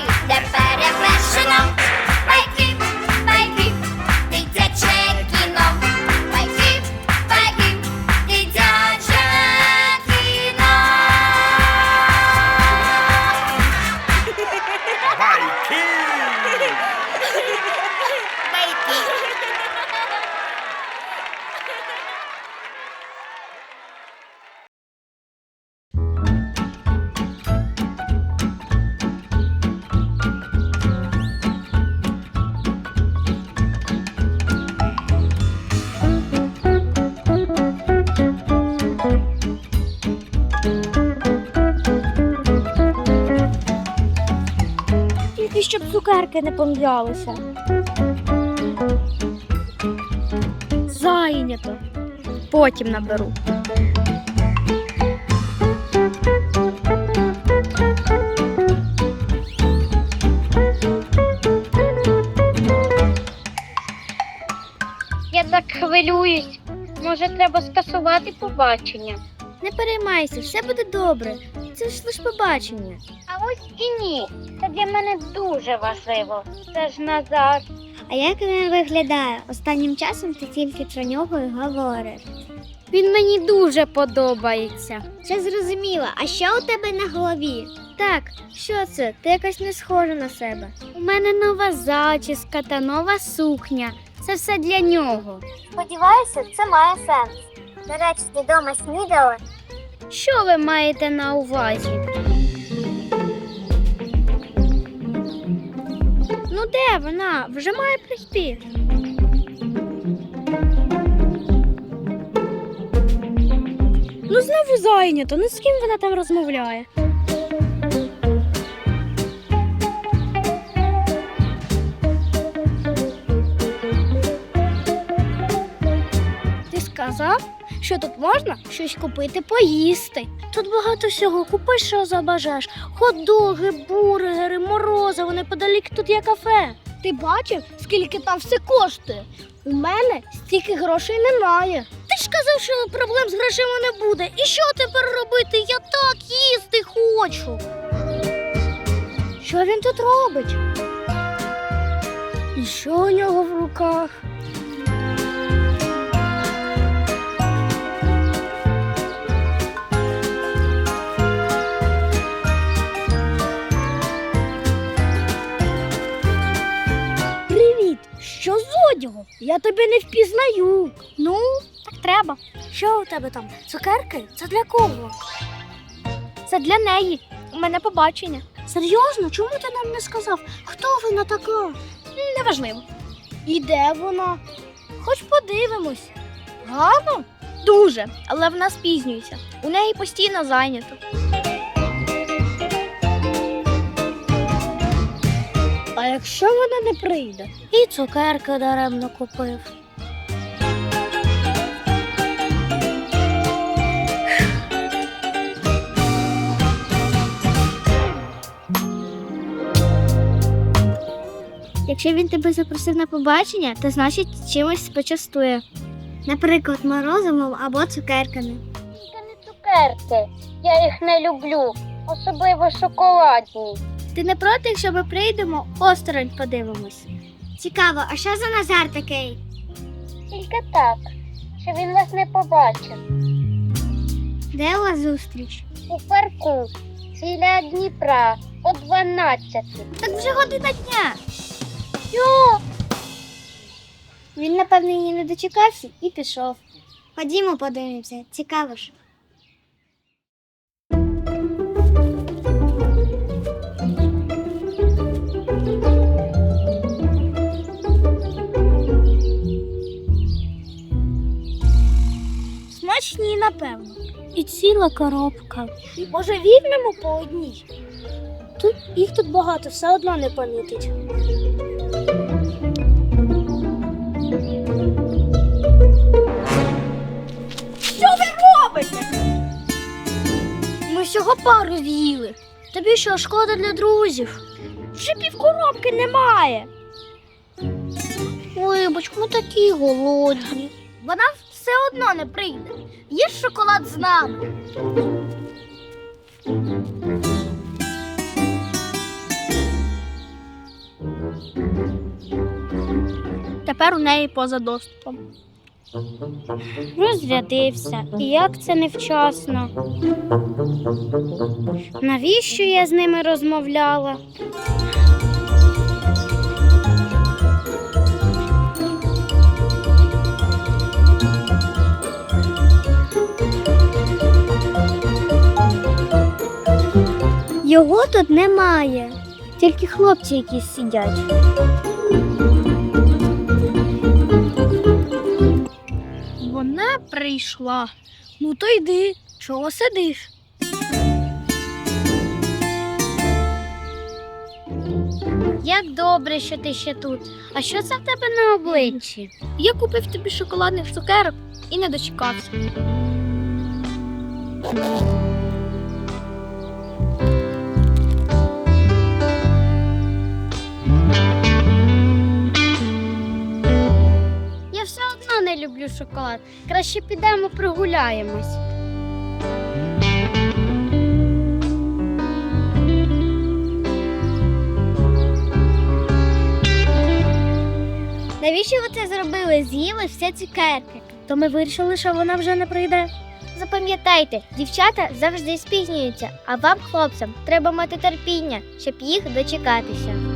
that щоб цукерки не пом'ялися. Зайнято. Потім наберу. Я так хвилююсь. Може, треба скасувати побачення? Не переймайся, все буде добре. Це ж лиш побачення. А ось і ні. Це для мене дуже важливо. Це ж назад. А як він виглядає? Останнім часом ти тільки про нього і говориш. Він мені дуже подобається. Це зрозуміло. А що у тебе на голові? Так, що це? Ти якось не схожа на себе. У мене нова зачіска та нова сукня. Це все для нього. Сподіваюся, це має сенс. До речі, ти дома снідала? Що ви маєте на увазі? Де вона? Вже має прийти. Ну знову зайнято. Ну з ким вона там розмовляє? Що тут можна щось купити поїсти. Тут багато всього. Купи, що забажаєш. Хот-доги, бургери, морозиво, неподалік тут є кафе. Ти бачив, скільки там все коштує? У мене стільки грошей немає. Ти ж казав, що проблем з грошима не буде. І що тепер робити? Я так їсти хочу. Що він тут робить? І що у нього в руках? Я тебе не впізнаю. Ну, так треба. Що у тебе там? Цукерки? Це для кого? Це для неї. У мене побачення. Серйозно? Чому ти нам не сказав? Хто вона така? Неважливо. І де вона? Хоч подивимось. Гарно? Дуже, але вона спізнюється. У неї постійно зайнято. А якщо вона не прийде? І цукерки даремно купив. Якщо він тебе запросив на побачення, то значить чимось почастує. Наприклад, морозивом або цукерками. Тільки не цукерки. Я їх не люблю, особливо шоколадні. Ти не проти, якщо ми прийдемо, осторонь подивимось. Цікаво, а що за Назар такий? Тільки так, що він вас не побачив. Де у вас зустріч? У парку біля Дніпра о 12. Так вже година дня. Йо! Він, напевно, її не дочекався і пішов. Ходімо, подивимося, цікаво ж. Смачні, напевно. І ціла коробка. Може, візьмемо по одній? Тут їх тут багато, все одно не помітить. Що ви робите? Ми всього пару з'їли. Тобі що, шкода для друзів? Вже півкоробки немає. Вибач, ми такі голодні. Вона все одно не прийде. Їж шоколад з нами. Тепер у неї поза доступом. Розрядився. І як це невчасно? Навіщо я з ними розмовляла? Його тут немає, тільки хлопці якісь сидять. Вона прийшла. Ну то йди, чого сидиш? Як добре, що ти ще тут. А що це в тебе на обличчі? Я купив тобі шоколадних цукерок і не дочекався. Люблю шоколад. Краще підемо прогуляємось. Навіщо ви це зробили? З'їли всі цукерки. То ми вирішили, що вона вже не прийде. Запам'ятайте, дівчата завжди спізнюються, а вам, хлопцям, треба мати терпіння, щоб їх дочекатися.